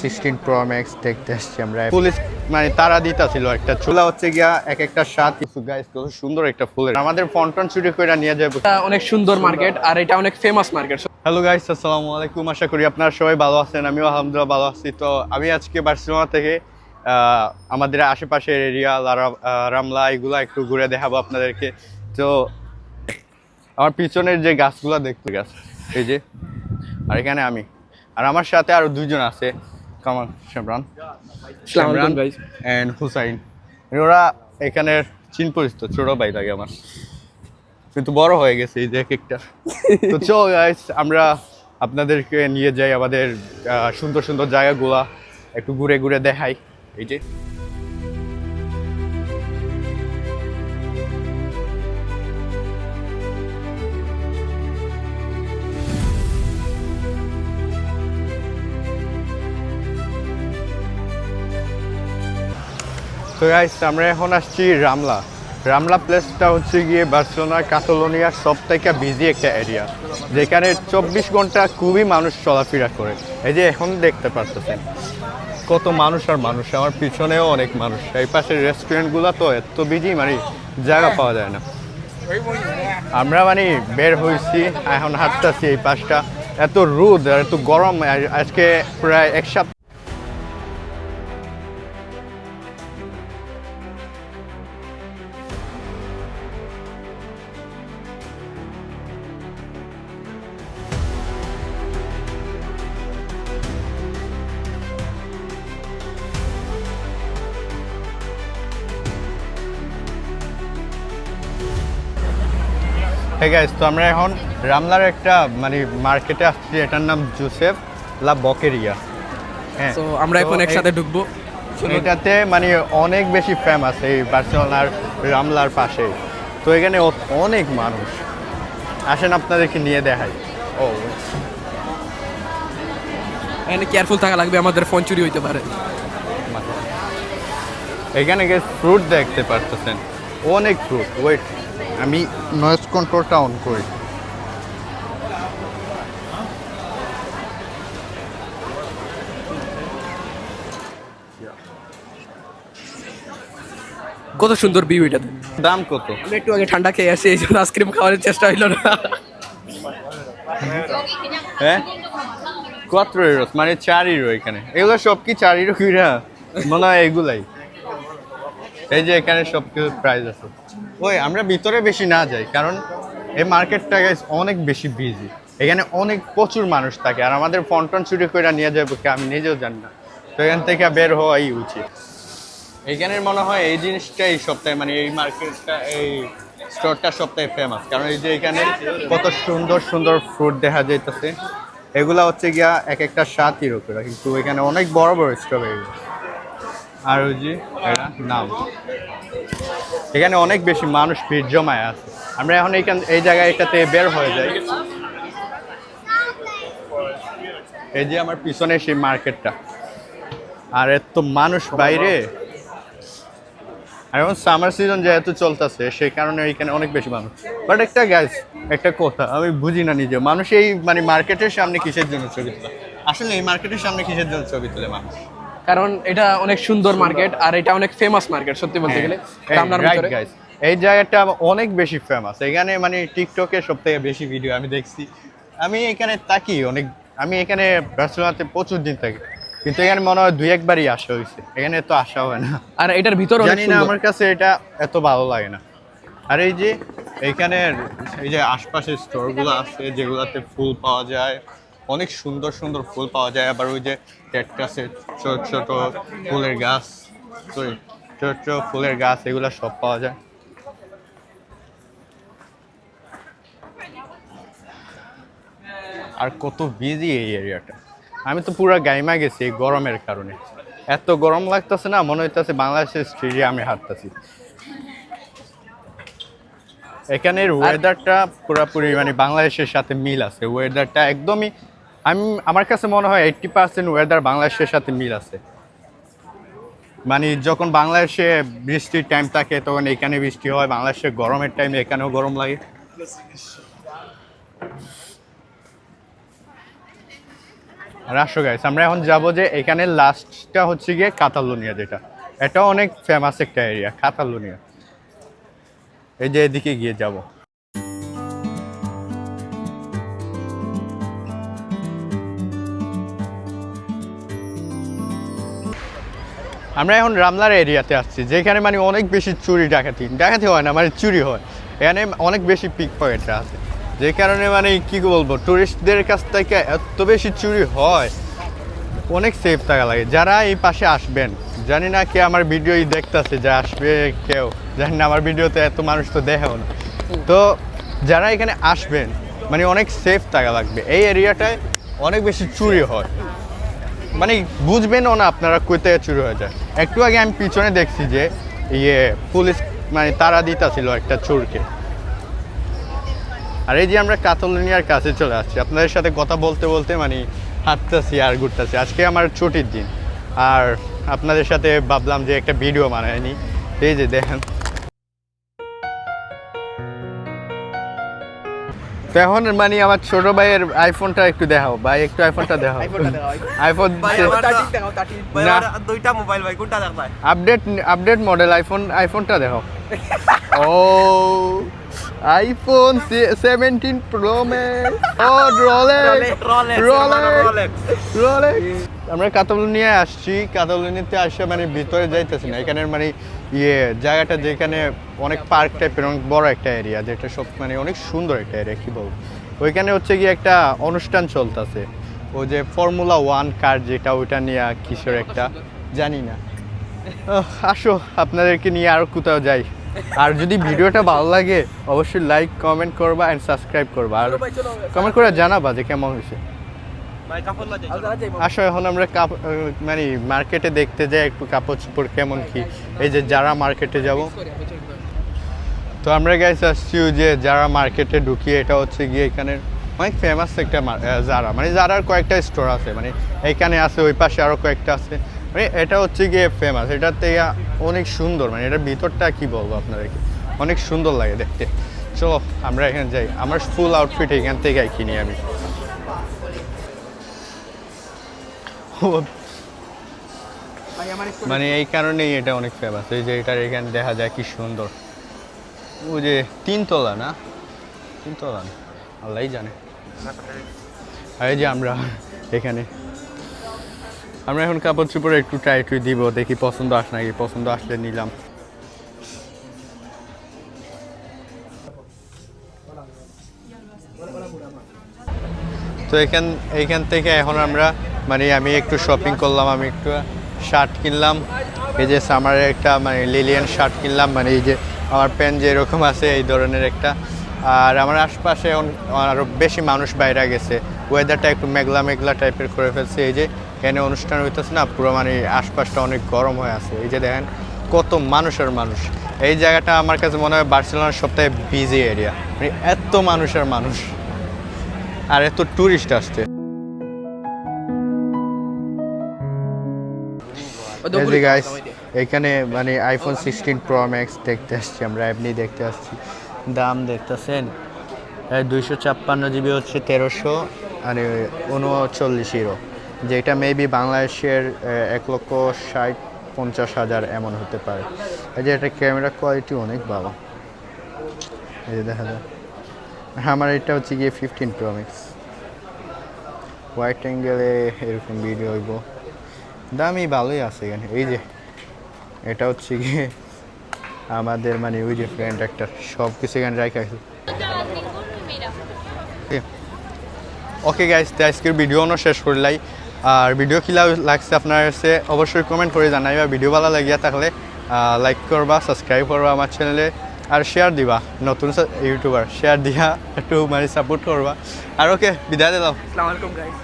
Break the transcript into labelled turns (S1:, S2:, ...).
S1: Sixteen pro max দেখতে আসছি আমরা। পুলিশ মানে তারা দিতেছিল একটা চুলা হচ্ছে গিয়া এক একটা সাত। কিছু গাইস কত সুন্দর একটা ফুলের আমাদের ফন্টন চুরি করে নিয়ে যাব
S2: অনেক সুন্দর মার্কেট আর এটা অনেক ফেমাস মার্কেট
S1: হ্যালো গাইস আসসালামু আলাইকুম। আশা করি আপনারা সবাই ভালো আছেন আমিও আলহামদুলিল্লাহ ভালো আছি। তো আমি আজকে বার্সেলোনা থেকে আহ, আমাদের আশেপাশের এরিয়া রামলা এগুলা একটু ঘুরে দেখাবো আপনাদেরকে। তো আমার পিছনের যে গাছগুলো দেখতে গাছ এই যে আর এখানে আমি। আর আমার সাথে আরও দুইজন আছে। কামাল শেমরান
S2: শেমরান ভাই এন্ড
S1: অ্যান্ড হুসাইন ওরা এখানের চিন পরিচিত ছোট ভাই লাগে আমার। কিন্তু বড় হয়ে গেছে এই যে কেকটা তো চল গাইস আমরা আপনাদেরকে নিয়ে যাই আমাদের আহ, সুন্দর সুন্দর জায়গাগুলা একটু ঘুরে ঘুরে দেখাই। এই যে। গাইস আমরা এখন আসছি রামলা। রামলা প্লেসটা হচ্ছে গিয়ে বার্সেলোনা কাতালোনিয়ার সব থেকে বিজি একটা এরিয়া যেখানে চব্বিশ ঘণ্টা খুবই মানুষ চলাফেরা করে। এই যে এখন দেখতে পারতেছেন, কত মানুষ আর মানুষ। আমার পিছনেও অনেক মানুষ। এই পাশের রেস্টুরেন্টগুলো তো এত বিজি মানে জায়গা পাওয়া যায় না। আমরা মানে বের হয়েছি, এখন হাঁটতেছি এই পাশটা। এত রোদ আর এত গরম আজকে প্রায় এক সপ্তাহ হ্যাঁ গাইস তো আমরা এখন রামলার একটা মানে মার্কেটে আসছি এটার নাম জোসেফ লা বকেরিয়া হ্যাঁ
S2: তো আমরা এখন একসাথে ঢুকবো।
S1: এটাতে মানে অনেক বেশি ফেমাস এই বার্সেলোনার রামলার পাশে। তো এখানে অনেক মানুষ। আসেন আপনাদেরকে নিয়ে দেখাই। ও।
S2: এখানে কেয়ারফুল থাকা লাগবে আমাদের ফোন চুরি হইতে পারে।
S1: এখানে ফ্রুট দেখতে পারতেছেন। অনেক ফ্রুট ওয়েট আমি নয়েজ কন্ট্রোলটা অন করি।
S2: কত সুন্দর ভিউ
S1: দাম কত?
S2: আমি একটু আগে ঠান্ডা খেয়ে আসি এই জন্য আইসক্রিম খাওয়ার চেষ্টা হইল না।
S1: হ্যাঁ? কত ইউরোস মানে চার ইউরো এখানে। এগুলো সব কি চার ইউরো কিনা মনে হয় এগুলাই। এই যে এখানে সব কিছু প্রাইস আছে। ওই, আমরা ভিতরে বেশি না যাই, কারণ এই মার্কেটটা guys অনেক বেশি বিজি এখানে অনেক প্রচুর মানুষ থাকে, আর আমাদের ফন্টন চুরি করে নিয়ে যাব কি, আমি নিজেও জানি না। তো এখান থেকে বের হওয়াই উচিত। এইখানের মনে হয় এই জিনিসটা এই সপ্তাহে মানে এই মার্কেটটা, এই স্টোরটা সপ্তাহে ফেমাস কারণ এই যে এখানে কত সুন্দর সুন্দর ফ্রুট দেখা যাইতেছে। এগুলা হচ্ছে গিয়া এক একটা সাত ইউরো করে কিন্তু এখানে অনেক বড় বড় স্ট্রবেরি আর ওই যে, এটা নাম। এখানে অনেক বেশি মানুষ ভিড় জমায় আছে। আমরা এখন এইখান এই জায়গায় এটাতে বের হয়ে যাই। এই যে আমার পিছনে সেই মার্কেটটা। আর এত মানুষ বাইরে। আর এখন সামার সিজন যেহেতু চলতেছে, সেই কারণে এখানে অনেক বেশি মানুষ। বাট একটা গ্যাস একটা কথা, আমি বুঝি না নিজে মানুষ এই মানে মার্কেটের সামনে কিসের জন্য ছবি তোলে? আসলে এই মার্কেটের সামনে কিসের জন্য ছবি তোলে মানুষ?
S2: কারণ এটা অনেক সুন্দর মার্কেট আর এটা অনেক ফেমাস মার্কেট সত্যি বলতে গেলে। রামনার ভিতরে
S1: এই জায়গাটা অনেক বেশি ফেমাস এখানে মানে টিকটকে সব থেকে বেশি ভিডিও আমি দেখছি। আমি এখানে তাকি অনেক আমি এখানে বার্সেলোনাতে প্রচুর দিন থাকি। কিন্তু এখানে মনে হয় দুই একবারই আসা হয়েছে। এখানে তো আসা হয় না।
S2: আর এটার ভিতর
S1: জানি না আমার কাছে এটা এত ভালো লাগে না। আর এই যে এইখানে এই যে আশপাশে স্টোরগুলো আছে যেগুলোতে ফুল পাওয়া যায় অনেক সুন্দর সুন্দর ফুল পাওয়া যায়। আবার ওই যে ক্যাকটাসের ছোট ছোট ফুলের গাছ সরি ছোট ছোট ফুলের গাছ, এগুলো সব পাওয়া যায়। আর কত বিজি এই এরিয়াটা। আমি তো পুরো গাইমা গেছি এই গরমের কারণে। এত গরম লাগতেছে না, মনে হইতেছে বাংলাদেশের স্টেডিয়ামে হাঁটতেছি। এখানের ওয়েদারটা পুরোপুরি মানে বাংলাদেশের সাথে মিল আছে। ওয়েদারটা একদমই আমি, আমার কাছে মনে হয় এইট্টি পার্সেন্ট ওয়েদার বাংলাদেশের সাথে মিল আছে। মানে যখন বাংলাদেশে বৃষ্টির টাইম থাকে, তখন এখানে বৃষ্টি হয়, বাংলাদেশে গরমের টাইমে এখানেও গরম লাগে। আর আসো গাইস আমরা এখন যাব যে এখানে লাস্টটা হচ্ছে গিয়ে কাতালোনিয়া যেটা। এটা অনেক ফেমাস একটা এরিয়া কাতালোনিয়া এই যে এদিকে গিয়ে যাব। আমরা এখন রামলার এরিয়াতে আসছি যেখানে মানে অনেক বেশি চুরি ডাকাতি। ডাকাতি হয় না মানে চুরি হয়। এখানে অনেক বেশি পিক পকেটরা আছে। যে কারণে মানে কি বলব টুরিস্টদের কাছ থেকে এত বেশি চুরি হয়, অনেক সেফ থাকা লাগে। যারা এই পাশে আসবেন, জানি না কে আমার ভিডিও দেখতেছে, যে আসবে কেউ। জানি না, আমার ভিডিওতে এত মানুষ তো দেখেও না। তো যারা এখানে আসবেন মানে অনেক সেফ থাকা লাগবে। এই এরিয়াটায় অনেক বেশি চুরি হয়। মানে বুঝবেনও না আপনারা কই থেকে চুরি হয়ে যায়। একটু আগে আমি পিছনে দেখছি যে ইয়ে পুলিশ মানে তারা দিতেছিল একটা চোরকে। আর এই যে আমরা কাতলনিয়ার কাছে চলে আসছি, আপনাদের সাথে কথা বলতে বলতে মানে হাঁটতেছি আর ঘুরতেছি। আজকে আমার ছুটির দিন। আর আপনাদের সাথে ভাবলাম যে একটা ভিডিও বানায়নি এই যে দেখেন। তো এখন মানে আমার ছোট ভাইয়ের আইফোনটা একটু দেখাও। ভাই একটু আইফোনটা দেখাও। আইফোন না।
S3: দুইটা মোবাইল ভাই কোনটা দেখবাই
S1: আপডেট আপডেট মডেল আইফোন আইফোনটা দেখো ও। আইফোন সেভেন্টিন প্রো ম্যাক্স ও Rolex
S3: Rolex
S1: Rolex
S3: Rolex
S1: Rolex আমরা কাতালুনিয়ায় আসছি। কাতালুনিয়াতে আসে মানে ভিতরে যাইতেছি না। এখানের মানে ইয়ে জায়গাটা যেখানে অনেক পার্ক টাইপের অনেক বড় একটা এরিয়া যেটা সব মানে অনেক সুন্দর একটা এরিয়া কি বলব? ওইখানে হচ্ছে গিয়ে একটা অনুষ্ঠান চলতেছে। ওই যে ফর্মুলা ওয়ান কার যেটা ওইটা নিয়ে কিসের একটা জানি না। আসো আপনাদেরকে নিয়ে আরও কোথাও যাই। আর যদি ভিডিওটা ভালো লাগে অবশ্যই লাইক কমেন্ট করবা এন্ড সাবস্ক্রাইব করবা। আর কমেন্ট করে জানাবা যে কেমন হয়েছে।
S3: ভাই
S1: আসো এখন আমরা মানে মার্কেটে দেখতে যাই একটু কাপড় চোপড় কেমন কি। এই যে যারা মার্কেটে যাব। তো। আমরা গাইস আসছি যে যারা মার্কেটে ঢুকি এটা হচ্ছে গিয়ে এখানে অনেক ফেমাস একটা যারা মানে জারার কয়েকটা স্টোর আছে। মানে এইখানে আছে ওই পাশে আরও কয়েকটা আছে। এটা হচ্ছে গিয়ে ফেমাস এটার থেকে অনেক সুন্দর মানে এটার ভিতরটা কি বলব আপনাদেরকে? অনেক সুন্দর লাগে দেখতে। চলো, আমরা এখানে যাই। আমার ফুল আউটফিট এখান থেকে কিনি আমি। মানে এই কারণেই এটা অনেক ফেমাস এই যে এটার এখানে দেখা যায় কি সুন্দর। ও যে তিনতলা না? তিনতলা না? আল্লাহ জানে। আর এই যে আমরা এখানে আমরা এখন কাপড় চোপড় একটু ট্রাই টুই দিব, দেখি পছন্দ আস নাকি, পছন্দ আসলে নিলাম। তো এখান এইখান থেকে এখন আমরা মানে আমি একটু শপিং করলাম, আমি একটু শার্ট কিনলাম। এই যে সামারের একটা মানে লিলিয়ান শার্ট কিনলাম মানে এই যে আমার প্যান্ট যে এরকম আছে, এই ধরনের একটা। আর আমার আশপাশে অন- আরও বেশি মানুষ বাইরে গেছে। ওয়েদারটা একটু মেঘলা মেঘলা টাইপের করে ফেলছে। এই যে এখানে অনুষ্ঠান হইতেছে না পুরো মানে আশপাশটা অনেক গরম হয়ে আছে। এই যে দেখেন কত মানুষের মানুষ। এই জায়গাটা আমার কাছে মনে হয় বার্সেলোনার সবথেকে বিজি এরিয়া মানে এত মানুষের মানুষ। আর এত টুরিস্ট আসছে। গাইস এখানে মানে আইফোন সিক্সটিন প্রো ম্যাক্স দেখতে আসছি আমরা এমনি দেখতে আসছি। দাম দেখতেছেন দুইশো ছাপ্পান্ন জিবি হচ্ছে তেরোশো মানে উনচল্লিশ ইরো যেটা মেবি বাংলাদেশের এক লক্ষ ষাট পঞ্চাশ হাজার এমন হতে পারে। এই যে এটা ক্যামেরা কোয়ালিটি অনেক ভালো। এই যে দেখা যায়। আমার এটা হচ্ছে গিয়ে ফিফটিন প্রো ম্যাক্স হোয়াইট অ্যাঙ্গেলে এরকম ভিডিও হইব। দামি ভালোই আছে এখানে। এই যে এটা হচ্ছে গিয়ে আমাদের মানে ওই যে ফ্রেন্ড একটা সব কিছু এখানে রাখা আছে। ওকে। গাইস তো আজকের ভিডিও শেষ করলাই। আর ভিডিও কিলা লাগছে আপনার কাছে অবশ্যই কমেন্ট করে জানাইবা। ভিডিও ভালো লাগিয়া থাকলে লাইক করবা সাবস্ক্রাইব করবা আমার চ্যানেলে আর শেয়ার দিবা, নতুন ইউটিউবার শেয়ার দিয়া একটু মানে সাপোর্ট করবা। আর ওকে বিদায় দিলাম।
S2: আসসালামু আলাইকুম গাইস.